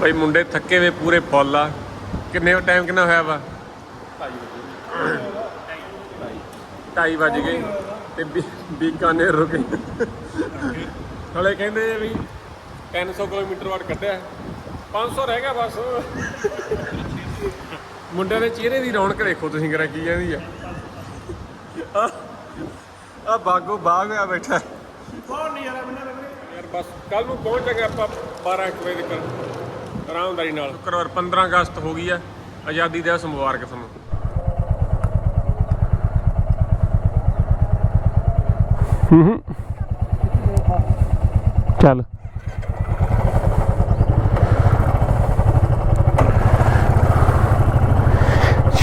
ਬਈ ਮੁੰਡੇ ਥੱਕੇ ਵੇ ਪੂਰੇ ਫੁੱਲ ਆ। ਕਿੰਨੇ ਟਾਈਮ ਕਿੰਨਾ ਹੋਇਆ ਵਾ? 2:30 ਵਜ ਗਏ। ਤੇ ਬੀਕਾਨੇਰ ਰੁਕੇ। ਹਲੇ ਕਹਿੰਦੇ ਵੀ 300 ਕਿਲੋਮੀਟਰ ਵਾਰ ਕੱਢਿਆ। 500 ਰਹਿ ਗਿਆ ਬਸ। ਮੁੰਡਿਆਂ ਦੇ ਚਿਹਰੇ ਦੀ ਰੌਣਕ ਦੇਖੋ ਤੁਸੀਂ ਕਰਾ ਕੀ ਕਹਿੰਦੀ ਆ। ਆ ਬਾਗੋ ਬਾਗ ਹੋਇਆ ਬੈਠਾ। ਬਹੁਤ ਨਜ਼ਾਰਾ ਲੱਗਣਾ ਯਾਰ ਬਸ ਕੱਲ ਨੂੰ ਪਹੁੰਚ ਜਾਗੇ ਆਪਾਂ 12 ਇੱਕ ਵਜੇ ਤੱਕ। ਆਰਾਮਦਾਰੀ ਨਾਲ। ਸ਼ੁੱਕਰਵਾਰ 15 ਅਗਸਤ ਹੋ ਗਈ ਆ ਆਜ਼ਾਦੀ ਦਿਵਸ ਮੁਬਾਰਕ ਤੁਹਾਨੂੰ। ਚੱਲ।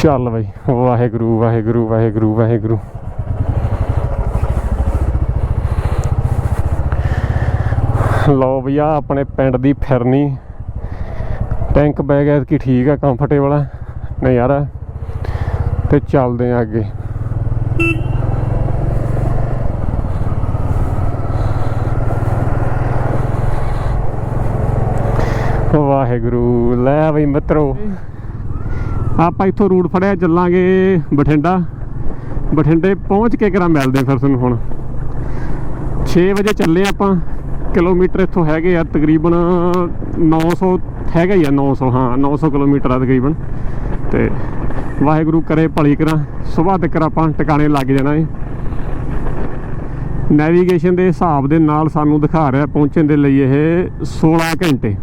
ਚੱਲ ਬਈ ਵਾਹਿਗੁਰੂ ਵਾਹਿਗੁਰੂ ਵਾਹਿਗੁਰੂ ਵਾਹਿਗੁਰੂ। ਲਓ ਭਈਆ ਆਪਣੇ ਪਿੰਡ ਦੀ ਫਿਰਨੀ ਟੈਂਕ ਬੈਗ ਐ ਕਿ ਠੀਕ ਆ ਕੰਫਰਟੇਬਲ ਆ, ਨਜ਼ਾਰਾ। ਤੇ ਚੱਲਦੇ ਆ ਅੱਗੇ। ਵਾਹਿਗੁਰੂ, ਲੈ ਬਈ ਮਿੱਤਰੋ। ਆਪਾਂ ਇੱਥੋਂ ਰੂਟ ਫੜਿਆ, ਚੱਲਾਂਗੇ ਬਠਿੰਡਾ। ਬਠਿੰਡੇ ਪਹੁੰਚ ਕੇ ਕਰਾਂ ਮਿਲਦੇ ਫਿਰ ਤੁਹਾਨੂੰ ਹੁਣ। 6 ਵਜੇ ਚੱਲੇ ਆਪਾਂ। ਕਿਲੋਮੀਟਰ ਇੱਥੋਂ ਹੈਗੇ ਆ, ਤਕਰੀਬਨ 900 ਹੈਗਾ ਹੀ ਆ 900 ਹਾਂ 900 ਕਿਲੋਮੀਟਰ ਆ ਤਕਰੀਬਨ। ਤੇ ਵਾਹਿਗੁਰੂ ਕਰੇ ਭਲੀ ਕਰਾਂ ਸਵੇਰ ਤੱਕ ਆਪਾਂ ਟਿਕਾਣੇ ਲੱਗ ਜਾਣਾ ਏ। ਨੈਵੀਗੇਸ਼ਨ ਦੇ ਹਿਸਾਬ ਦੇ ਨਾਲ ਸਾਨੂੰ ਦਿਖਾ ਰਿਹਾ, ਪਹੁੰਚਣ ਦੇ ਲਈ ਇਹ 16 ਘੰਟੇ।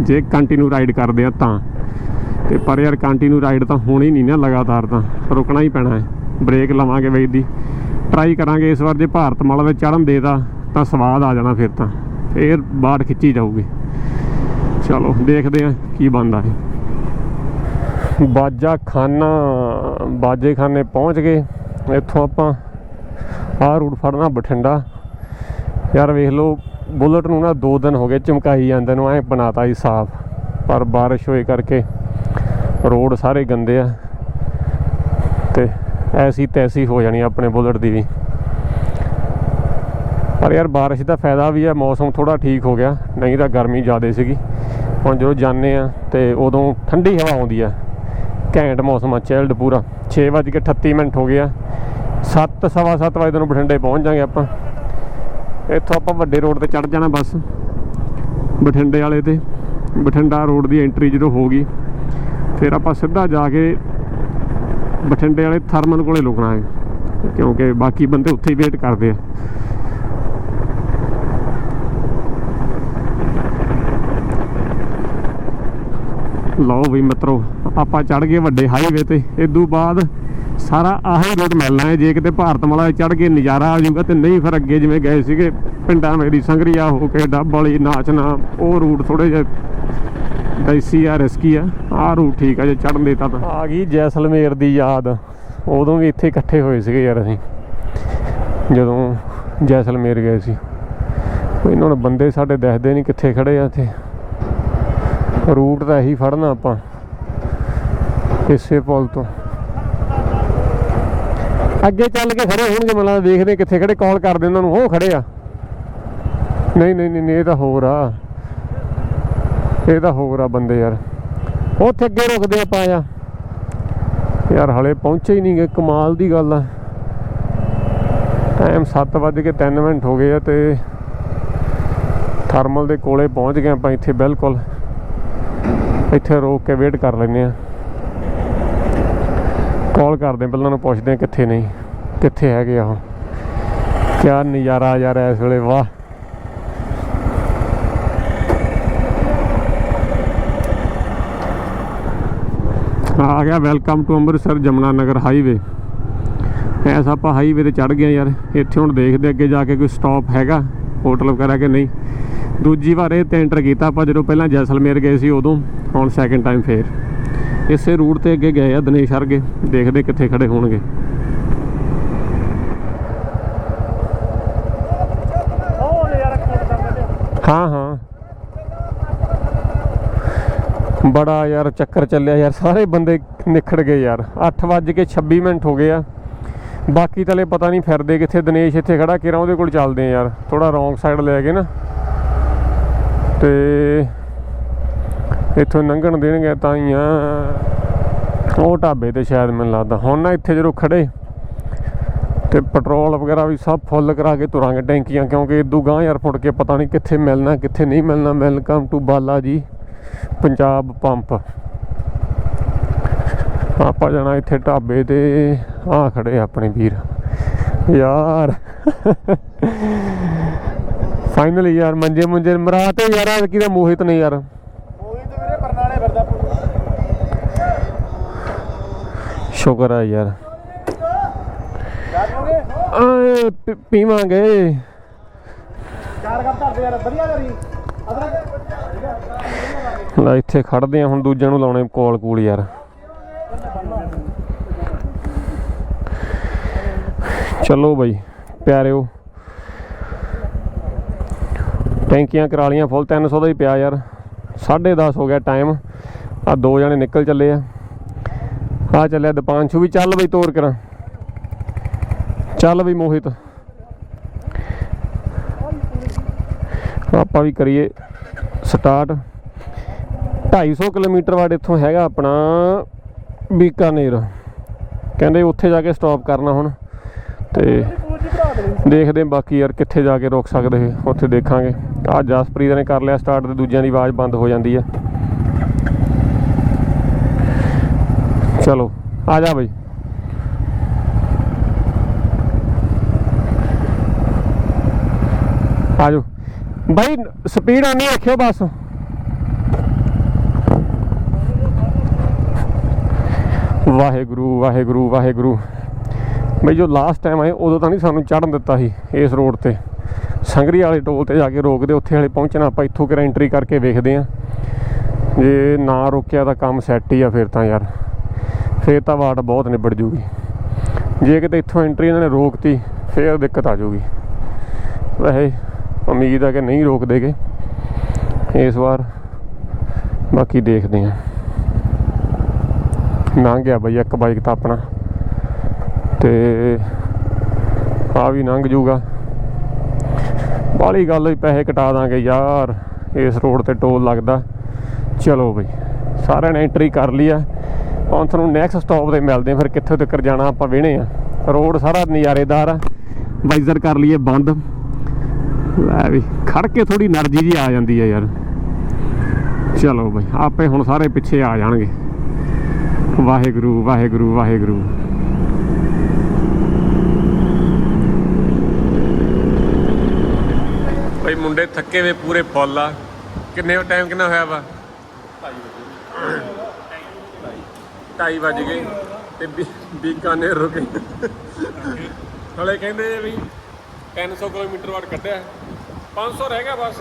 ਜੇ ਕੰਟੀਨਿਊ ਰਾਈਡ ਕਰਦੇ ਆ ਤਾਂ। ਤੇ ਪਰ ਯਾਰ ਕੰਟੀਨਿਊ ਰਾਈਡ ਤਾਂ ਹੋਣੀ ਨਹੀਂ ਨਾ ਲਗਾਤਾਰ ਤਾਂ, ਰੁਕਣਾ ਹੀ ਪੈਣਾ ਹੈ। ਬ੍ਰੇਕ ਲਵਾਂਗੇ ਬਈ ਦੀ। ਟਰਾਈ ਕਰਾਂਗੇ ਇਸ ਵਾਰ ਜੇ ਭਾਰਤ ਮਾਲਾ ਵਿੱਚ ਚੜਨ ਦੇਦਾ ਤਾਂ ਸਵਾਦ ਆ ਜਾਣਾ ਫਿਰ ਤਾਂ। ਫੇਰ ਬਾੜ ਖਿੱਚੀ ਜਾਊਗੀ। ਚਲੋ, ਦੇਖਦੇ ਆ ਕੀ ਬਣਦਾ ਹੈ। ਬਾਜਾ ਖਾਨਾ ਬਾਜੇ ਖਾਨੇ ਪਹੁੰਚ ਗਏ। ਇੱਥੋਂ ਆਪਾਂ ਆਹ ਰੂਟ ਫੜਨਾ ਬਠਿੰਡਾ। ਯਾਰ ਵੇਖ ਲਓ, ਬੁਲਟ ਨੂੰ ਨਾ 2 ਦਿਨ ਹੋ ਗਏ ਚਮਕਾਈ ਜਾਂਦੇ ਨੂੰ, ਐ ਬਣਾਤਾ ਹੀ ਸਾਫ਼। ਪਰ ਬਾਰਿਸ਼ ਹੋਏ ਕਰਕੇ ਰੋਡ ਸਾਰੇ ਗੰਦੇ ਆ। ਤੇ ਐਸੀ ਤੈਸੀ ਹੋ ਜਾਣੀ ਆਪਣੇ ਬੁਲਟ ਦੀ ਵੀ। ਪਰ ਯਾਰ ਬਾਰਿਸ਼ ਦਾ ਫਾਇਦਾ ਵੀ ਹੈ ਮੌਸਮ ਥੋੜਾ ਠੀਕ ਹੋ ਗਿਆ, ਨਹੀਂ ਤਾਂ ਗਰਮੀ ਜ਼ਿਆਦਾ ਸੀਗੀ। ਹੁਣ ਜਦੋਂ ਜਾਂਦੇ ਆ ਤੇ ਉਦੋਂ ਠੰਡੀ ਹਵਾ ਆਉਂਦੀ ਆ, ਘੈਂਟ ਮੌਸਮ ਆ ਚਿਲਡ ਪੂਰਾ। 6:38 ਮਿੰਟ ਹੋ ਗਿਆ 7 ਸਵਾ 7 ਵਜੇ ਨੂੰ ਬਠਿੰਡੇ ਪਹੁੰਚ ਜਾਾਂਗੇ ਆਪਾਂ। ਇੱਥੋਂ ਆਪਾਂ ਵੱਡੇ ਰੋਡ ਤੇ ਚੜ ਜਾਣਾ ਬਸ, ਬਠਿੰਡੇ ਵਾਲੇ ਤੇ। ਬਠਿੰਡਾ ਰੋਡ ਦੀ ਐਂਟਰੀ ਜਦੋਂ ਹੋ ਗਈ ਫਿਰ ਆਪਾਂ ਸਿੱਧਾ ਜਾ ਕੇ ਬਠਿੰਡੇ ਵਾਲੇ ਥਰਮਲ ਕੋਲੇ ਲੁਕਣਾ ਹੈ। ਕਿਉਂਕਿ ਬਾਕੀ ਬੰਦੇ ਉੱਥੇ ਹੀ ਵੇਟ ਕਰਦੇ ਆ। ਲਓ ਵੀ ਮਿੱਤਰੋ, ਆਪਾਂ ਚੜ ਗਏ ਵੱਡੇ ਹਾਈਵੇ ਤੇ। ਇਦੋਂ ਬਾਅਦ ਸਾਰਾ ਆਹੀ ਰੋਡ ਮਿਲਣਾ ਹੈ। ਜੇ ਕਿਤੇ ਭਾਰਤ ਮਾਲਾ ਚੜ ਕੇ ਨਜ਼ਾਰਾ ਆ ਜਾਊਗਾ ਤੇ ਨਹੀਂ ਫਿਰ ਅੱਗੇ ਜਿਵੇਂ ਗਏ ਸੀਗੇ, ਪਿੰਡਾਂ ਮੇਰੀ ਸੰਗਰੀਆ ਹੋ ਕੇ, ਡੱਬ ਵਾਲੀ ਨਾਚਨਾ ਉਹ ਰੂਟ ਥੋੜੇ ਜਿਹੇ ਦੈਸੀ ਆ ਰਿਸਕੀ ਆ। ਆਹ ਰੂਟ ਠੀਕ ਆ ਜੇ ਚੜਨ ਦੇਤਾ ਤਾਂ। ਆ ਗਈ ਜੈਸਲਮੇਰ ਦੀ ਯਾਦ। ਉਦੋਂ ਵੀ ਇੱਥੇ ਇਕੱਠੇ ਹੋਏ ਸੀਗੇ ਯਾਰ ਅਸੀਂ। ਜਦੋਂ ਜੈਸਲਮੇਰ ਗਏ ਸੀ। ਇਹਨਾਂ ਨੂੰ ਬੰਦੇ ਸਾਡੇ ਦੱਸਦੇ ਨਹੀਂ ਕਿੱਥੇ ਖੜੇ ਆ ਇੱਥੇ। ਰੂਟ ਤਾਂ ਇਹੀ ਫੜਨਾ ਆਪਾਂ ਇਸੇ ਪੁਲ ਤੋਂ। ਅੱਗੇ ਚੱਲ ਕੇ ਖੜੇ ਹੋਣਗੇ ਮਤਲਬ ਦੇਖਦੇ ਕਿੱਥੇ ਖੜੇ ਕਾਲ ਕਰਦੇ ਉਹਨਾਂ ਨੂੰ ਉਹ ਖੜੇ ਆ। ਨਹੀਂ ਨਹੀਂ ਨਹੀਂ, ਇਹ ਤਾਂ ਹੋਰ ਆ। ਇਹ ਤਾਂ ਹੋਰ ਆ ਬੰਦੇ ਯਾਰ। ਉੱਥੇ ਅੱਗੇ ਰੁਕਦੇ ਆਪਾਂ ਆ। ਯਾਰ ਹਲੇ ਪਹੁੰਚੇ ਹੀ ਨਹੀਂ ਗਏ ਕਮਾਲ ਦੀ ਗੱਲ ਆ। ਟਾਈਮ 7:03 ਮਿੰਟ ਹੋ ਗਏ ਆ ਤੇ ਥਰਮਲ ਦੇ ਕੋਲੇ ਪਹੁੰਚ ਗਏ ਆਪਾਂ ਇੱਥੇ ਬਿਲਕੁਲ। ਇੱਥੇ ਰੋਕ ਕੇ ਵੇਟ ਕਰ ਲੈਂਦੇ ਆ ਕਾਲ ਕਰਦੇ ਪਹਿਲਾਂ ਨੂੰ ਪੁੱਛਦੇ ਕਿੱਥੇ ਨਹੀਂ ਕਿੱਥੇ ਹੈਗੇ ਆ ਉਹ। ਕਿਆ ਨਜ਼ਾਰਾ ਯਾਰ ਇਸ ਵੇਲੇ, ਵਾਹ। ਆ ਗਿਆ welcome to Amritsar Jamna Nagar highway S ਆਪਾਂ ਹਾਈਵੇ ਤੇ ਚੜ ਗਏ ਯਾਰ, ਇੱਥੇ ਹੁਣ ਦੇਖਦੇ ਅੱਗੇ ਜਾ ਕੇ ਕੋਈ ਸਟਾਪ ਹੈਗਾ ਹੋਟਲ ਵਗੈਰਾ ਕਿ ਨਹੀਂ। ਦੂਜੀ ਵਾਰ ਇਹ ਤੇ ਐਂਟਰ ਕੀਤਾ, ਆਪਾਂ ਜਦੋਂ ਪਹਿਲਾਂ ਜੈਸਲਮੇਰ ਗਏ ਸੀ ਉਦੋਂ, ਹੁਣ ਸੈਕਿੰਡ ਟਾਈਮ ਫੇਰ। ਇਸੇ ਰੂਟ ਤੇ ਅੱਗੇ ਗਏ ਆ ਦਿਨੇਸ਼ ਹਰਗੇ ਦੇਖਦੇ ਕਿੱਥੇ ਖੜੇ ਹੋਣਗੇ। ਹਾਂ ਹਾਂ। ਬੜਾ ਯਾਰ ਚੱਕਰ ਚੱਲਿਆ ਯਾਰ, ਸਾਰੇ ਬੰਦੇ ਨਿਖੜ ਗਏ ਯਾਰ। 8:26 ਮਿੰਟ ਹੋ ਗਏ ਆ। ਬਾਕੀ ਤਲੇ ਪਤਾ ਨਹੀਂ ਫਿਰਦੇ ਕਿੱਥੇ, ਦਿਨੇਸ਼ ਇੱਥੇ ਖੜਾ ਕਿਰਾਂ ਉਹਦੇ ਕੋਲ ਚੱਲਦੇ ਆ ਯਾਰ। ਥੋੜਾ ਰੋਂਗ ਸਾਈਡ ਲੈ ਕੇ ਨਾ। ਤੇ ਇੱਥੋਂ ਲੰਘਣ ਦੇਣਗੇ ਤਾਂ ਹੀ ਆ। ਉਹ ਢਾਬੇ ਤੇ ਸ਼ਾਇਦ ਮੈਨੂੰ ਲੱਗਦਾ। ਹੁਣ ਨਾ ਇੱਥੇ ਜਦੋਂ ਖੜੇ ਤੇ ਪੈਟਰੋਲ ਵਗੈਰਾ ਵੀ ਸਭ ਫੁੱਲ ਕਰਾ ਕੇ ਤੁਰਾਂਗੇ ਟੈਂਕੀਆਂ, ਕਿਉਂਕਿ ਇਦੋਂ ਗਾਂ ਯਾਰ ਫੁੱਟ ਕੇ ਪਤਾ ਨਹੀਂ ਕਿੱਥੇ ਮਿਲਣਾ, ਕਿੱਥੇ ਨਹੀਂ ਮਿਲਣਾ। Welcome to Bala ji Punjab pump. ਆਪਾਂ ਜਾਣਾ ਇੱਥੇ ਢਾਬੇ ਤੇ। ਆ ਖੜੇ ਆਪਣੇ ਵੀਰ। ਯਾਰ। ਫਾਈਨਲੀ ਯਾਰ ਮੰਜੇ ਮੁੰਜੇ ਮਰਾਤੇ ਯਾਰ ਆ ਕਿਹਦਾ ਮੋਹਿਤ ਨੇ ਯਾਰ। ਉਹੀ ਤੇ ਵੀਰੇ ਬਰਨਾਲੇ ਫਿਰਦਾ ਸ਼ੁਕਰ ਆ ਯਾਰ। ਆਏ ਪੀਵਾਂਗੇ। ਚਾਰ ਕੱਪ ਧਰਦੇ ਯਾਰ ਵਧੀਆ ਕਰੀ। ਅਦਰਕ। ਲੈ ਇੱਥੇ ਖੜਦੇ ਆ ਹੁਣ ਦੂਜਿਆਂ ਨੂੰ ਲਾਉਣੇ ਕੋਲ ਕੂਲ ਯਾਰ। ਚਲੋ ਬਈ ਪਿਆਰਿਓ। ਟੈਂਕੀਆਂ ਕਰਾ ਲੀਆਂ ਫੁੱਲ 300 ਦਾ ਹੀ ਪਿਆ ਯਾਰ। 10:30 ਹੋ ਗਿਆ ਟਾਈਮ। ਆ ਦੋ ਜਣੇ ਨਿਕਲ ਚੱਲੇ ਆ। ਆ ਚੱਲਿਆ ਦੀਪਾਂਸ਼ੂ ਵੀ ਚੱਲ ਬਈ ਤੋਰ ਕਰਾਂ। ਚੱਲ ਬਈ ਮੋਹਿਤ। ਆਪਾਂ ਵੀ ਕਰੀਏ ਸਟਾਰਟ 250 ਕਿਲੋਮੀਟਰ ਵਾਟ ਇੱਥੋਂ ਹੈਗਾ ਆਪਣਾ ਬੀਕਾਨੇਰ। ਕਹਿੰਦੇ ਉੱਥੇ ਜਾ ਕੇ ਸਟਾਪ ਕਰਨਾ ਹੁਣ। ਤੇ ਦੇਖਦੇ ਬਾਕੀ ਯਾਰ ਕਿੱਥੇ ਜਾ ਕੇ ਰੁਕ ਸਕਦੇ ਉੱਥੇ ਦੇਖਾਂਗੇ। ਆ ਜਸਪ੍ਰੀਤ ਨੇ ਕਰ ਲਿਆ ਸਟਾਰਟ ਤੇ ਦੂਜਿਆਂ ਦੀ ਆਵਾਜ਼ ਬੰਦ ਹੋ ਜਾਂਦੀ ਹੈ ਚਲੋ, ਆ ਜਾ ਬਈ। ਆ ਜਾਓ। ਬਾਈ ਸਪੀਡ ਆਨੀ ਰੱਖਿਓ ਬਸ। ਵਾਹਿਗੁਰੂ ਵਾਹਿਗੁਰੂ ਵਾਹਿਗੁਰੂ। ਬਈ ਜੋ ਲਾਸਟ ਟਾਈਮ ਆਏ, ਉਦੋਂ ਤਾਂ ਨਹੀਂ ਸਾਨੂੰ ਚੜਨ ਦਿੱਤਾ ਸੀ ਇਸ ਰੋਡ ਤੇ। ਸੰਗਰੀ ਵਾਲੇ ਟੋਲ ਤੇ ਜਾ ਕੇ ਰੋਕਦੇ, ਉੱਥੇ ਵਾਲੇ ਪਹੁੰਚਣਾ, ਆਪਾਂ ਇੱਥੋਂ ਕਿਰ ਐਂਟਰੀ ਕਰਕੇ ਵੇਖਦੇ ਆ ਜੇ ਨਾ ਰੋਕਿਆ ਤਾਂ ਕੰਮ ਸੈੱਟ ਹੀ ਆ ਫਿਰ ਤਾਂ ਯਾਰ। ਫੇਰ ਤਾਂ ਵਾਟ ਬਹੁਤ ਨਿਬੜ ਜੂਗੀ। ਜੇ ਕਿਤੇ ਇੱਥੋਂ ਐਂਟਰੀ ਇਹਨਾਂ ਨੇ ਰੋਕਤੀ, ਫੇਰ ਦਿੱਕਤ ਆ ਜੂਗੀ। ਵੈਸੇ ਉਮੀਦ ਆ ਕਿ ਨਹੀਂ ਰੋਕ ਦੇਗੇ ਇਸ ਵਾਰ। ਬਾਕੀ ਦੇਖਦੇ ਆ ਲੰਘ ਗਿਆ ਬਈ ਇੱਕ ਬਾਈਕ ਤਾਂ ਆਪਣਾ। ਤੇ ਆ ਵੀ ਲੰਘ ਜੂਗਾ। ਬਾਲੀ ਗੱਲ ਹੀ ਪੈਸੇ ਕਟਾ ਦਾਂਗੇ ਯਾਰ, ਇਸ ਰੋਡ ਤੇ ਟੋਲ ਲੱਗਦਾ। ਚਲੋ ਬਈ, ਸਾਰਿਆਂ ਨੇ ਐਂਟਰੀ ਕਰ ਲਈ ਆ। ਹੁਣ ਤੁਹਾਨੂੰ ਨੈਕਸਟ ਸਟਾਪ ਤੇ ਮਿਲਦੇ ਆ, ਫਿਰ ਕਿੱਥੇ ਤੱਕ ਜਾਣਾ ਆਪਾਂ ਵੇਣੇ ਆ। ਰੋਡ ਸਾਰਾ ਨਜ਼ਾਰੇਦਾਰ ਆ ਵਾਈਜ਼ਰ ਕਰ ਲਈਏ ਬੰਦ। ਲੈ ਵੀ, ਖੜ ਕੇ ਥੋੜੀ એનર્ਜੀ ਜੀ ਆ ਜਾਂਦੀ ਆ ਯਾਰ। ਚਲੋ ਬਈ, ਆਪੇ ਹੁਣ ਸਾਰੇ ਪਿੱਛੇ ਆ ਜਾਣਗੇ। ਵਾਹਿਗੁਰੂ ਵਾਹਿਗੁਰੂ ਵਾਹਿਗੁਰੂ। ਭਾਈ ਮੁੰਡੇ ਥੱਕੇ ਵੇ ਪੂਰੇ ਫੁੱਲ ਆ। ਕਿੰਨੇ ਟਾਈਮ ਕਿੰਨਾ ਹੋਇਆ ਵਾ? 2:30 ਵੱਜ ਗਏ। ਤੇ ਬੀ- ਬੀਕਾਨੇਰ ਰੁਕੇ। ਹਲੇ ਕਹਿੰਦੇ ਵੀ 300 ਕਿਲੋਮੀਟਰ ਵਾਟ ਕੱਢਿਆ। 500 ਰਹਿ ਗਿਆ ਬਸ।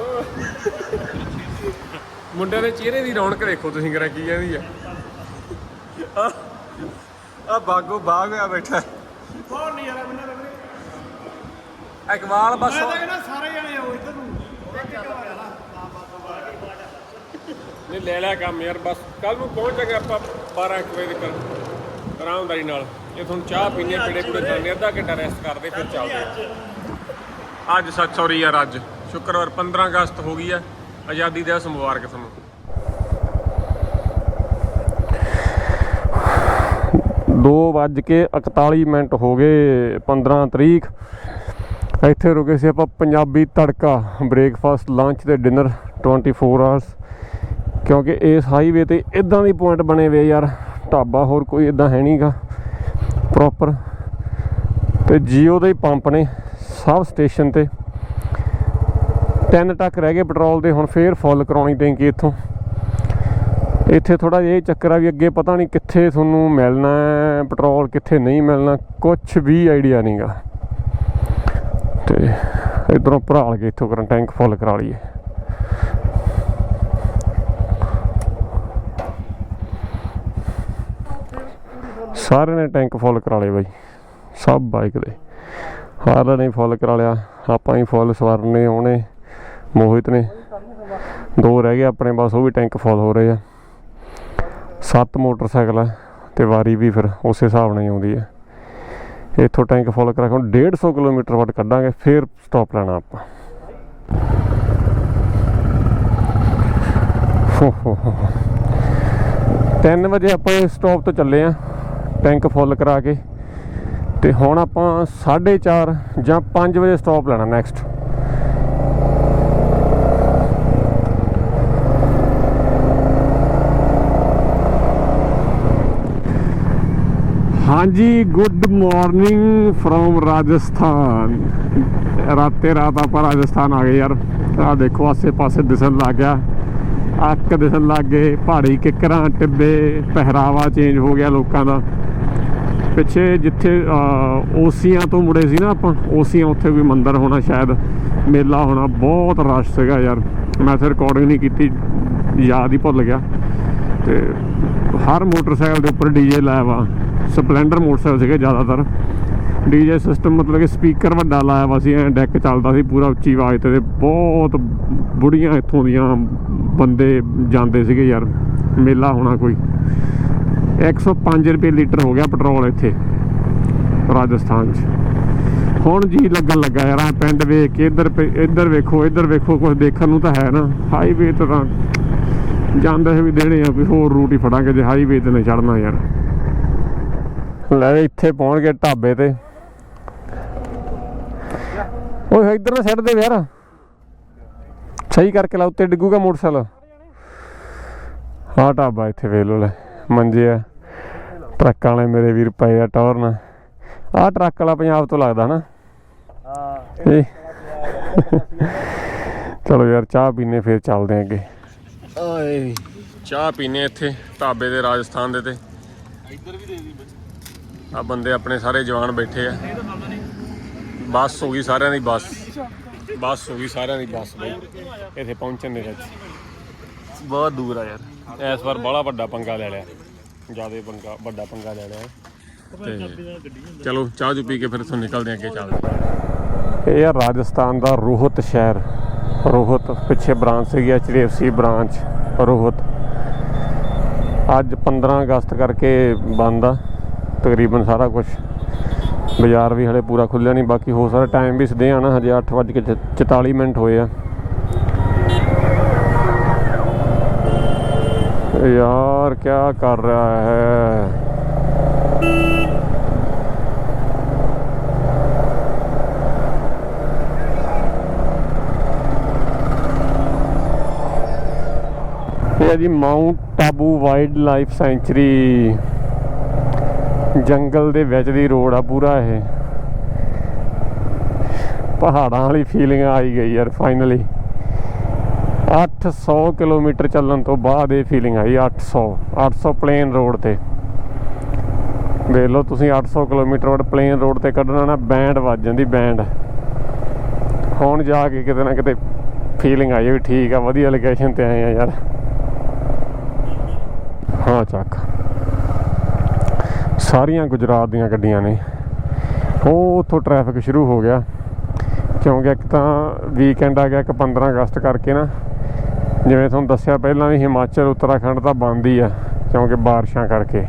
ਮੁੰਡਿਆਂ ਦੇ ਚਿਹਰੇ ਦੀ ਰੌਣਕ ਦੇਖੋ ਤੁਸੀਂ ਕਰਾ ਕੀ ਕਹਿੰਦੀ ਆ। ਆ ਬਾਗੋ ਬਾਗ ਆ ਬੈਠਾ। ਬਹੁਤ ਨਹੀਂ ਯਾਰ, ਮੈਨੂੰ ਇਕਬਾਲ ਬਸ ਮੈਂ ਤਾਂ ਕਹਿੰਦਾ ਸਾਰੇ ਜਣੇ ਆਓ ਇੱਧਰ ਨੂੰ। ਇੱਕ ਇੱਕ ਵਾਰ ਯਾਰ ਨਹੀਂ ਲੈ ਲਿਆ ਕੰਮ ਯਾਰ ਬਸ। ਕੱਲ ਨੂੰ ਪਹੁੰਚ ਜਾਗੇ ਆਪਾਂ 12 ਇੱਕ ਵਜੇ ਤੱਕ ਆਰਾਮਦਾਰੀ ਨਾਲ। ਜੇ ਤੁਹਾਨੂੰ ਚਾਹ ਪੀਣੀ ਹੈ ਪੀੜੇ ਪੂੜੇ ਖਾਣੇ ਅੱਧਾ ਘੰਟਾ ਰੈਸਟ ਕਰਦੇ ਫਿਰ ਚੱਲਦੇ। ਅੱਜ। ਸੱਚ ਸੌਰੀ ਯਾਰ ਅੱਜ। ਸ਼ੁੱਕਰਵਾਰ 15 ਅਗਸਤ ਹੋ ਗਈ ਹੈ ਆਜ਼ਾਦੀ ਦਿਵਸ ਮੁਬਾਰਕ ਤੁਹਾਨੂੰ। ਦੋ ਵੱਜ ਕੇ 41 ਮਿੰਟ ਹੋ ਗਏ 15 ਤਰੀਕ। ਇੱਥੇ ਰੁਕੇ ਸੀ ਆਪਾਂ ਪੰਜਾਬੀ ਤੜਕਾ ਬ੍ਰੇਕਫਾਸਟ ਲੰਚ ਤੇ ਡਿਨਰ 24 ਆਵਰਸ ਕਿਉਂਕਿ ਇਸ ਹਾਈਵੇ ਤੇ ਇਦਾਂ ਦੀ ਪੁਆਇੰਟ ਬਣੇ ਵੇ ਯਾਰ, ਢਾਬਾ ਹੋਰ ਕੋਈ ਇਦਾਂ ਹੈ ਨਹੀਂਗਾ ਪ੍ਰੋਪਰ ਤੇ ਜੀਓ ਦੇ ਹੀ ਪੰਪ ਨੇ ਸਭ ਸਟੇਸ਼ਨ ਤੇ। ਤਿੰਨ ਟੱਕ ਰਹਿ ਗਏ ਪੈਟਰੋਲ ਦੇ, ਹੁਣ ਫੇਰ ਫੁੱਲ ਕਰਾਉਣੀ ਟੈਂਕੀ ਇੱਥੋਂ। ਇੱਥੇ ਥੋੜਾ ਜਿਹਾ ਇਹ ਚੱਕਰ ਆ ਵੀ ਅੱਗੇ ਪਤਾ ਨਹੀਂ ਕਿੱਥੇ ਤੁਹਾਨੂੰ ਮਿਲਣਾ ਪੈਟਰੋਲ ਕਿੱਥੇ ਨਹੀਂ ਮਿਲਣਾ ਕੁਝ ਵੀ ਆਈਡੀਆ ਨਹੀਂਗਾ ਤੇ ਇਧਰੋਂ ਭਰਾਲ ਕੇ ਇੱਥੋਂ ਕਰਨ ਟੈਂਕ ਫੁੱਲ ਕਰਾ ਲਈਏ। ਸਾਰਿਆਂ ਨੇ ਟੈਂਕ ਫੁੱਲ ਕਰਾ ਲਏ ਬਾਈ, ਸਭ ਬਾਈਕ ਦੇ। ਹਾਰਨ ਨੇ ਫੁੱਲ ਕਰਾ ਲਿਆ, ਆਪਾਂ ਹੀ ਫੁੱਲ ਸਵਰਨੇ ਉਹਨੇ ਮੋਹਿਤ ਨੇ। ਦੋ ਰਹਿ ਗਏ ਆਪਣੇ, ਬਸ ਉਹ ਵੀ ਟੈਂਕ ਫੁੱਲ ਹੋ ਰਹੇ ਆ। ਸੱਤ ਮੋਟਰਸਾਈਕਲ ਆ ਤੇ ਵਾਰੀ ਵੀ ਫਿਰ ਉਸੇ ਹਿਸਾਬ ਨਾਲ ਹੀ ਆਉਂਦੀ ਹੈ ਇੱਥੋਂ ਟੈਂਕ ਫੁੱਲ ਕਰਾ ਕੇ ਹੁਣ 150 ਕਿਲੋਮੀਟਰ ਵੱਟ ਕੱਢਾਂਗੇ, ਫਿਰ ਸਟਾਪ ਲੈਣਾ ਆਪਾਂ। ਹੋ ਹੋ ਹੋ 3 ਵਜੇ ਆਪਾਂ ਇਸ ਸਟਾਪ ਤੋਂ ਚੱਲੇ ਆ, ਟੈਂਕ ਫੁੱਲ ਕਰਾ ਕੇ। ਤੇ ਹੁਣ ਆਪਾਂ 4:30 ਜਾਂ 5 ਵਜੇ ਸਟਾਪ ਲੈਣਾ ਨੈਕਸਟ ਹਾਂਜੀ ਗੁੱਡ ਮਾਰਨਿੰਗ ਫਰੋਮ ਰਾਜਸਥਾਨ ਰਾਤੇ ਰਾਤ ਆਪਾਂ ਰਾਜਸਥਾਨ ਆ ਗਏ ਯਾਰ। ਆ ਦੇਖੋ ਆਸੇ ਪਾਸੇ ਦਿਸਣ ਲੱਗ ਗਿਆ। ਅੱਕ ਦਿਸਣ ਲੱਗ ਗਏ, ਪਹਾੜੀ ਕਿੱਕਰਾਂ, ਟਿੱਬੇ, ਪਹਿਰਾਵਾ ਚੇਂਜ ਹੋ ਗਿਆ ਲੋਕਾਂ ਦਾ। ਪਿੱਛੇ ਜਿੱਥੇ ਓਸੀਆਂ ਤੋਂ ਮੁੜੇ ਸੀ ਨਾ ਆਪਾਂ, ਓਸੀਆਂ ਉੱਥੇ ਕੋਈ ਮੰਦਿਰ ਹੋਣਾ ਸ਼ਾਇਦ। ਮੇਲਾ ਹੋਣਾ ਬਹੁਤ ਰਸ਼ ਸੀਗਾ ਯਾਰ। ਮੈਂ ਫਿਰ ਰਿਕਾਰਡਿੰਗ ਨਹੀਂ ਕੀਤੀ, ਯਾਦ ਹੀ ਭੁੱਲ ਗਿਆ। ਤੇ ਹਰ ਮੋਟਰਸਾਈਕਲ ਦੇ ਉੱਪਰ ਡੀਜੇ ਲਾਇਆ ਵਾ ਸਪਲੈਂਡਰ ਮੋਟਰਸਾਈਕਲ ਸੀਗੇ ਜ਼ਿਆਦਾਤਰ। ਡੀਜੇ ਸਿਸਟਮ ਮਤਲਬ ਕਿ ਸਪੀਕਰ ਵੱਡਾ ਲਾਇਆ ਵਾ ਸੀ, ਐ ਡੈਕ ਚੱਲਦਾ ਸੀ, ਪੂਰਾ ਉੱਚੀ ਆਵਾਜ਼ ਤੇ ਬਹੁਤ ਬੁੜੀਆਂ ਇੱਥੋਂ ਦੀਆਂ ਬੰਦੇ ਜਾਂਦੇ ਸੀਗੇ ਯਾਰ, ਮੇਲਾ ਹੋਣਾ ਕੋਈ। 105 ਰੁਪਏ ਲੀਟਰ ਹੋ ਗਿਆ ਪੈਟਰੋਲ ਇੱਥੇ, ਰਾਜਸਥਾਨ 'ਚ। ਹੁਣ ਜੀ ਲੱਗਣ ਲੱਗਾ ਯਾਰ, ਆਹ ਪਿੰਡ ਵੇਖ ਕੇ, ਇੱਧਰ ਇੱਧਰ ਵੇਖੋ ਇੱਧਰ ਵੇਖੋ ਕੁਝ ਦੇਖਣ ਨੂੰ ਤਾਂ ਹੈ ਨਾ। ਹਾਈਵੇ ਤੇ ਤਾਂ ਜਾਂਦੇ ਹੋਏ ਵੀ ਦੇਣੇ ਆ, ਵੀ ਹੋਰ ਰੂਟ ਹੀ ਫੜਾਂਗੇ ਜੇ ਹਾਈਵੇ ਤੇ ਨੇ ਚੜਨਾ ਯਾਰ। ਲੈ ਇੱਥੇ ਪਹੁੰਚ ਗਏ ਢਾਬੇ ਤੇ। ਓਏ ਇੱਧਰ ਨਾ ਛੱਡ ਦੇ ਯਾਰ ਸਹੀ ਕਰਕੇ ਲਾ ਉੱਤੇ ਡਿੱਗੂਗਾ ਮੋਟਰਸਾਈਕਲ। ਹਾਂ ਢਾਬਾ ਇੱਥੇ ਵੇਖ ਲੋ ਲੈ ਮੰਜੇ ਆ। ਟਰੱਕਾਂ ਵਾਲੇ ਮੇਰੇ ਵੀਰ ਪਏ ਆ ਟੌਰਨ ਆਹ ਟਰੱਕ ਵਾਲਾ ਪੰਜਾਬ ਤੋਂ ਲੱਗਦਾ ਨਾ ਹਾਂ। ਇਹ। ਚਲੋ ਯਾਰ ਚਾਹ ਪੀਨੇ ਫਿਰ ਚੱਲਦੇ ਆਂ ਅੱਗੇ। ਓਏ। ਚਾਹ ਪੀਨੇ ਇੱਥੇ ਢਾਬੇ ਦੇ ਰਾਜਸਥਾਨ ਦੇ ਤੇ। ਇੱਧਰ ਵੀ ਦੇ ਦੀ। ਆ ਬੰਦੇ ਆਪਣੇ ਸਾਰੇ ਜਵਾਨ ਬੈਠੇ ਆ। ਬੱਸ ਹੋ ਗਈ ਸਾਰਿਆਂ ਦੀ ਬੱਸ। ਬੱਸ ਹੋ ਗਈ ਸਾਰਿਆਂ ਦੀ ਬੱਸ ਬਈ। ਇੱਥੇ ਪਹੁੰਚਣ ਦੇ ਵਿੱਚ। ਬਹੁਤ ਦੂਰ ਆ ਯਾਰ। ਇਸ ਵਾਰ ਬੜਾ ਵੱਡਾ ਪੰਗਾ ਲੈ ਲਿਆ। ਜ਼ਿਆਦਾ ਪੰਗਾ, ਵੱਡਾ ਪੰਗਾ ਲੈ ਲਿਆ। ਤੇ ਚਲੋ, ਚਾਹ ਚੁ ਪੀ ਕੇ ਫਿਰ ਤੋਂ ਨਿਕਲਦੇ ਆਂ ਅੱਗੇ ਚੱਲਦੇ ਇਹ ਆ ਰਾਜਸਥਾਨ ਦਾ ਰੋਹਤ ਸ਼ਹਿਰ। ਰੋਹਤ ਪਿੱਛੇ ਬ੍ਰਾਂਚ ਸੀਗੀ ਐਚਡੀਐਫਸੀ ਬ੍ਰਾਂਚ। ਰੋਹਤ। ਅੱਜ 15 ਅਗਸਤ ਕਰਕੇ ਬੰਦ ਆ। ਤਕਰੀਬਨ ਸਾਰਾ ਕੁਝ ਬਾਜ਼ਾਰ ਵੀ ਹਲੇ ਪੂਰਾ ਖੁੱਲਿਆ ਨਹੀਂ ਬਾਕੀ ਹੋ ਸਾਰਾ ਟਾਈਮ ਵੀ ਸਦੇ ਆਣਾ ਹਜੇ 8:44 ਮਿੰਟ ਹੋਏ ਆ ਯਾਰ ਕੀ ਕਰ ਰਿਹਾ ਹੈ ਇਹ ਹੈ ਜੀ mount Abu wildlife sanctuary ਜੰਗਲ ਦੇ ਵਿੱਚ ਦੀ ਰੋਡ ਆ ਪੂਰਾ ਇਹ। ਪਹਾੜਾਂ ਵਾਲੀ ਫੀਲਿੰਗ ਆਈ ਗਈ ਯਾਰ ਫਾਈਨਲੀ 800 ਕਿਲੋਮੀਟਰ ਚੱਲਣ ਤੋਂ ਬਾਅਦ ਇਹ ਫੀਲਿੰਗ ਆਈ 800 800 ਪਲੇਨ ਰੋਡ ਤੇ। ਵੇਖ ਲਓ ਤੁਸੀਂ 800 ਕਿਲੋਮੀਟਰ ਵੜ ਪਲੇਨ ਰੋਡ ਤੇ ਕੱਢਣਾ ਨਾ ਬੈਂਡ ਵੱਜ ਜਾਂਦੀ ਬੈਂਡ ਹੁਣ ਜਾ ਕੇ ਕਿਤੇ ਨਾ ਕਿਤੇ ਫੀਲਿੰਗ ਆਈ ਵੀ ਠੀਕ ਆ, ਵਧੀਆ ਲੋਕੇਸ਼ਨ ਤੇ ਆਏ ਆ ਯਾਰ। ਹਾਂ, ਚੱਕ। ਸਾਰੀਆਂ ਗੁਜਰਾਤ ਦੀਆਂ ਗੱਡੀਆਂ ਨੇ। ਉਹ ਉੱਥੋਂ ਟ੍ਰੈਫਿਕ ਸ਼ੁਰੂ ਹੋ ਗਿਆ। ਕਿਉਂਕਿ ਇੱਕ ਤਾਂ ਵੀਕਐਂਡ ਆ ਗਿਆ, ਇੱਕ 15 ਅਗਸਤ ਕਰਕੇ ਨਾ। ਜਿਵੇਂ ਤੁਹਾਨੂੰ ਦੱਸਿਆ ਪਹਿਲਾਂ ਵੀ ਹਿਮਾਚਲ, ਉੱਤਰਾਖੰਡ ਤਾਂ ਬੰਦ ਹੀ ਆ, ਕਿਉਂਕਿ ਬਾਰਿਸ਼ਾਂ ਕਰਕੇ।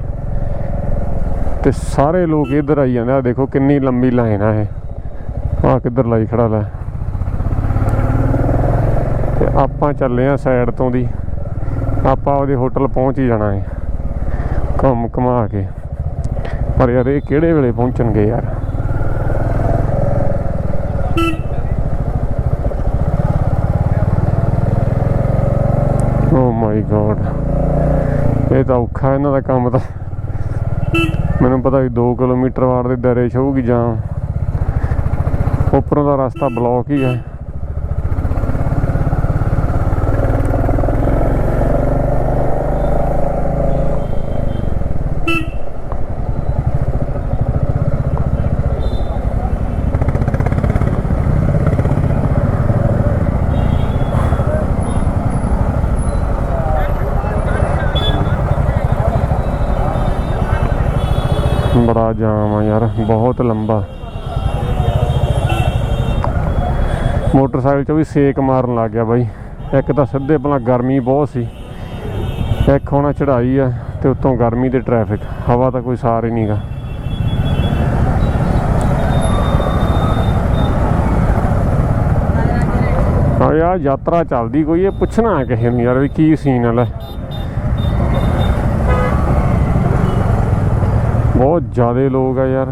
ਤੇ ਸਾਰੇ ਲੋਕ ਇੱਧਰ ਆਈ ਜਾਂਦੇ ਆ ਦੇਖੋ ਕਿੰਨੀ ਲੰਬੀ ਲਾਈਨ ਆ ਇਹ। ਆ ਕਿੱਧਰ ਲਾਈ ਖੜਾ ਲੈ। ਤੇ ਆਪਾਂ ਚੱਲੇ ਆ ਸਾਈਡ ਤੋਂ ਦੀ। ਆਪਾਂ ਉਹਦੇ ਹੋਟਲ ਪਹੁੰਚ ਹੀ ਜਾਣਾ ਹੈ ਘੁੰਮ ਘੁਮਾ ਕੇ। ਪਰ ਯਾਰ ਇਹ ਕਿਹੜੇ ਵੇਲੇ ਪਹੁੰਚਣਗੇ ਯਾਰ? ਓ ਮਾਈ ਗੋਡ ਇਹ ਤਾਂ ਔਖਾ ਇਹਨਾਂ ਦਾ ਕੰਮ ਤਾਂ। ਮੈਨੂੰ ਪਤਾ ਵੀ 2 ਕਿਲੋਮੀਟਰ ਵਾਰ ਦੇ ਦਰੇ ਹੋਊਗੀ ਜਾਂ। ਉੱਪਰੋਂ ਦਾ ਰਸਤਾ ਬਲੌਕ ਹੀ ਹੈ। ਬੜਾ ਜਾਮ ਆ ਯਾਰ, ਬਹੁਤ ਲੰਬਾ। ਮੋਟਰਸਾਈਕਲ 'ਚ ਵੀ ਸੇਕ ਮਾਰਨ ਲੱਗ ਗਿਆ ਬਾਈ। ਇੱਕ ਤਾਂ ਸਿੱਧੇ ਪਹਿਲਾਂ ਗਰਮੀ ਬਹੁਤ ਸੀ। ਇੱਕ ਹੁਣ ਚੜਾਈ ਆ ਤੇ ਉੱਤੋਂ ਗਰਮੀ ਤੇ ਟ੍ਰੈਫਿਕ ਹਵਾ ਤਾਂ ਕੋਈ ਸਾਰ ਹੀ ਨਹੀਂਗਾ ਹਾਂ ਯਾਰ, ਯਾਤਰਾ ਚੱਲਦੀ ਕੋਈ ਇਹ ਪੁੱਛਣਾ ਕਿਸੇ ਨੂੰ ਯਾਰ ਵੀ ਕੀ ਸੀਨ ਹੈ ਲੈ। ਬਹੁਤ ਜ਼ਿਆਦੇ ਲੋਕ ਆ ਯਾਰ।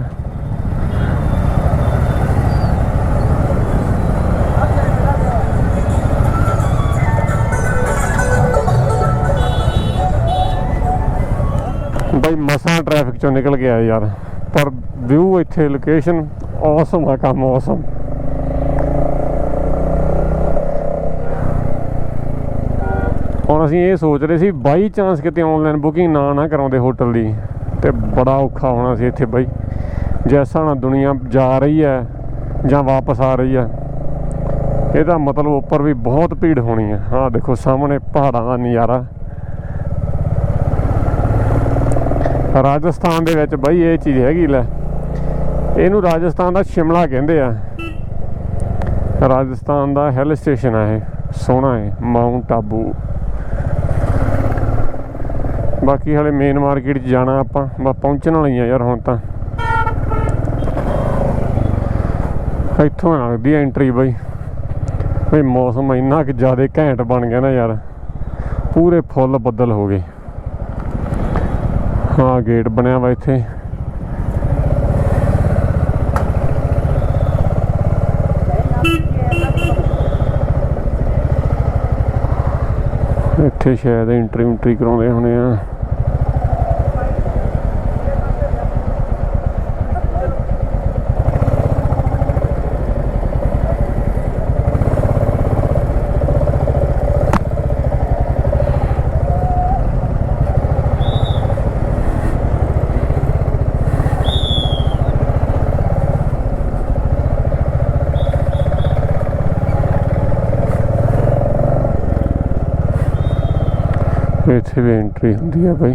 ਬਈ ਮਸਾਂ ਟ੍ਰੈਫਿਕ ਚੋਂ ਨਿਕਲ ਗਿਆ ਯਾਰ। ਪਰ ਵਿਊ ਇੱਥੇ ਲੋਕੇਸ਼ਨ ਔਸਮ ਆ, ਕੰਮ ਔਸਮ ਹੁਣ ਅਸੀਂ ਇਹ ਸੋਚ ਰਹੇ ਸੀ ਬਾਈ ਚਾਂਸ ਕਿਤੇ ਆਨਲਾਈਨ ਬੁਕਿੰਗ ਨਾ ਨਾ ਕਰਾਉਂਦੇ ਹੋਟਲ ਦੀ। ਤੇ ਬੜਾ ਔਖਾ ਹੋਣਾ ਸੀ ਇੱਥੇ ਬਾਈ। ਜੈਸਾ ਨਾ ਦੁਨੀਆ ਜਾ ਰਹੀ ਹੈ ਜਾਂ ਵਾਪਸ ਆ ਰਹੀ ਹੈ, ਇਹਦਾ ਮਤਲਬ ਉੱਪਰ ਵੀ ਬਹੁਤ ਭੀੜ ਹੋਣੀ ਹੈ। ਆਹ ਦੇਖੋ ਸਾਹਮਣੇ ਪਹਾੜਾਂ ਦਾ ਨਜ਼ਾਰਾ। ਰਾਜਸਥਾਨ ਦੇ ਵਿੱਚ ਬਾਈ ਇਹ ਚੀਜ਼ ਹੈਗੀ ਲੈ, ਇਹਨੂੰ ਰਾਜਸਥਾਨ ਦਾ ਸ਼ਿਮਲਾ ਕਹਿੰਦੇ ਆ। ਰਾਜਸਥਾਨ ਦਾ ਹਿਲ ਸਟੇਸ਼ਨ ਆ ਇਹ, ਸੋਹਣਾ ਹੈ ਮਾਊਂਟ ਆਬੂ ਬਾਕੀ ਹਲੇ ਮੇਨ ਮਾਰਕੀਟ 'ਚ ਜਾਣਾ ਆਪਾਂ, ਬਸ ਪਹੁੰਚਣ ਵਾਲੀ ਆ ਯਾਰ ਹੁਣ ਤਾਂ। ਇੱਥੋਂ ਲੱਗਦੀ ਐਂਟਰੀ ਬਈ। ਬਈ ਮੌਸਮ ਇੰਨਾ ਕਿ ਜ਼ਿਆਦਾ ਘੈਂਟ ਬਣ ਗਿਆ ਨਾ ਯਾਰ। ਪੂਰੇ ਫੁੱਲ ਬੱਦਲ ਹੋ ਗਏ। ਹਾਂ ਗੇਟ ਬਣਿਆ ਵਾ ਇੱਥੇ। ਇੱਥੇ ਸ਼ਾਇਦ ਇੰਟਰੀ ਐਂਟਰੀ ਕਰਾਉਂਦੇ ਹੋਣੇ ਆ। ਇੱਥੇ ਵੀ ਐਂਟਰੀ ਹੁੰਦੀ ਹੈ ਭਾਈ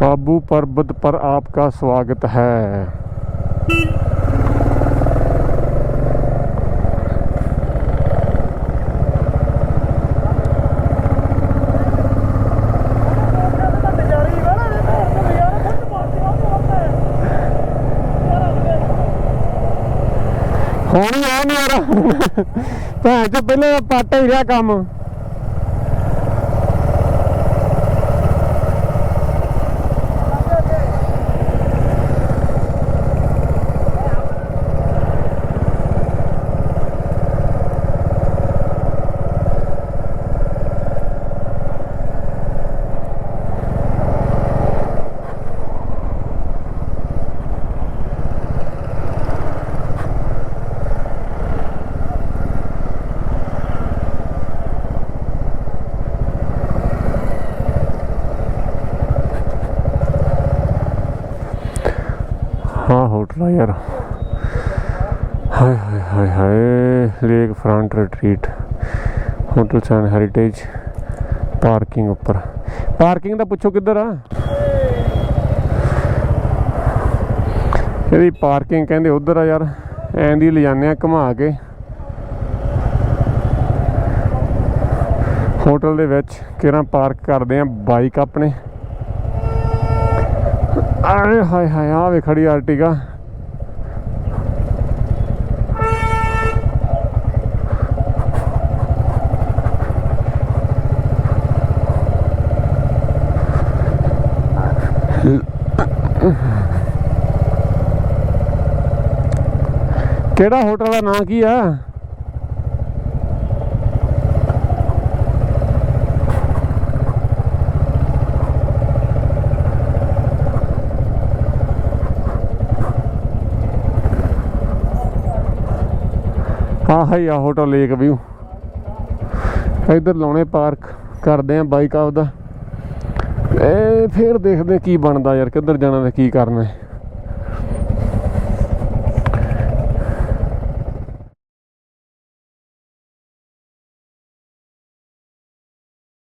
ਕਾਬੂ ਪਰਬਤ ਪਰ ਆਪਕਾ ਸਵਾਗਤ ਹੈ। ਭੈਣ ਚ ਪਹਿਲਾਂ ਪਾਟਾ ਹੀ ਰਿਹਾ ਕੰਮ ਹਾਂ ਹੋਟਲ ਆ ਯਾਰ ਹਾਏ ਹਾਏ ਹਾਏ ਹਾਏ ਲੇਕ ਫਰੰਟ ਰਿਟਰੀਟ ਹੋਟਲ ਸੈਨ ਹੈਰੀਟੇਜ ਪਾਰਕਿੰਗ ਉੱਪਰ। ਪਾਰਕਿੰਗ ਦਾ ਪੁੱਛੋ ਕਿੱਧਰ ਆ? ਇਹਦੀ ਪਾਰਕਿੰਗ ਕਹਿੰਦੇ ਉਧਰ ਆ ਯਾਰ, ਐਂ ਦੀ ਲਿਜਾਨੇ ਆ ਘੁਮਾ ਕੇ। ਹੋਟਲ ਦੇ ਵਿੱਚ ਕਿਰਾਂ ਪਾਰਕ ਕਰਦੇ ਆ ਬਾਈਕ ਆਪਣੇ। ਆਏ ਹਾਏ ਹਾਏ ਆ ਵੇ ਖੜੀ ਆਰਟੀਗਾ ਕਿਹੜਾ ਹੋਟਲ ਦਾ ਨਾਂ ਕੀ ਆ? ਆਹ ਹੀ ਆ ਹੋਟਲ ਲੇਕ ਵਿਊ ਇੱਧਰ ਲਾਉਣੇ ਪਾਰਕ ਕਰਦੇ ਆ ਬਾਈਕ ਆਪਦਾ। ਇਹ ਫੇਰ ਦੇਖਦੇ ਕੀ ਬਣਦਾ ਯਾਰ, ਕਿੱਧਰ ਜਾਣਾ ਤੇ ਕੀ ਕਰਨਾ।